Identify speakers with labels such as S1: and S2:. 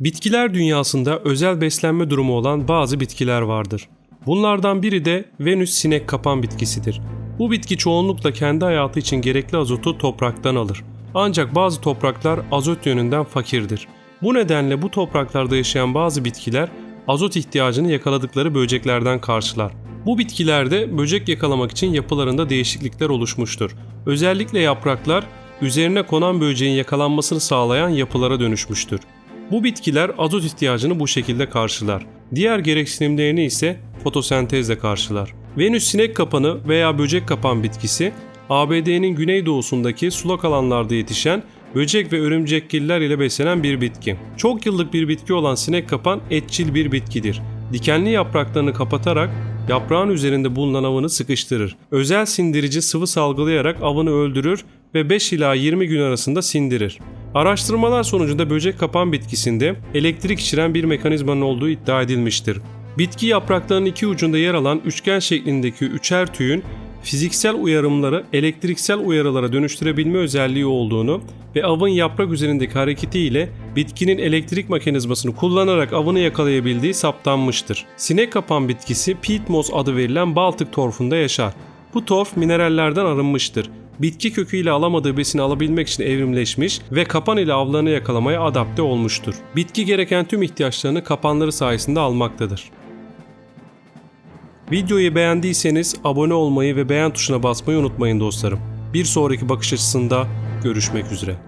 S1: Bitkiler dünyasında özel beslenme durumu olan bazı bitkiler vardır. Bunlardan biri de Venüs sinek kapan bitkisidir. Bu bitki çoğunlukla kendi hayatı için gerekli azotu topraktan alır. Ancak bazı topraklar azot yönünden fakirdir. Bu nedenle bu topraklarda yaşayan bazı bitkiler azot ihtiyacını yakaladıkları böceklerden karşılar. Bu bitkilerde böcek yakalamak için yapılarında değişiklikler oluşmuştur. Özellikle yapraklar üzerine konan böceğin yakalanmasını sağlayan yapılara dönüşmüştür. Bu bitkiler azot ihtiyacını bu şekilde karşılar. Diğer gereksinimlerini ise fotosentezle karşılar. Venüs sinek kapanı veya böcek kapan bitkisi ABD'nin güneydoğusundaki sulak alanlarda yetişen böcek ve örümcekgiller ile beslenen bir bitki. Çok yıllık bir bitki olan sinek kapan etçil bir bitkidir. Dikenli yapraklarını kapatarak yaprağın üzerinde bulunan avını sıkıştırır. Özel sindirici sıvı salgılayarak avını öldürür ve 5 ila 20 gün arasında sindirir. Araştırmalar sonucunda böcek kapan bitkisinde elektrik içeren bir mekanizmanın olduğu iddia edilmiştir. Bitki yapraklarının iki ucunda yer alan üçgen şeklindeki üçer tüyün fiziksel uyarımları elektriksel uyarılara dönüştürebilme özelliği olduğunu ve avın yaprak üzerindeki hareketiyle bitkinin elektrik mekanizmasını kullanarak avını yakalayabildiği saptanmıştır. Sinek kapan bitkisi peat moss adı verilen Baltık torfunda yaşar. Bu torf minerallerden arınmıştır. Bitki köküyle alamadığı besini alabilmek için evrimleşmiş ve kapan ile avlarını yakalamaya adapte olmuştur. Bitki gereken tüm ihtiyaçlarını kapanları sayesinde almaktadır. Videoyu beğendiyseniz abone olmayı ve beğen tuşuna basmayı unutmayın dostlarım. Bir sonraki bakış açısında görüşmek üzere.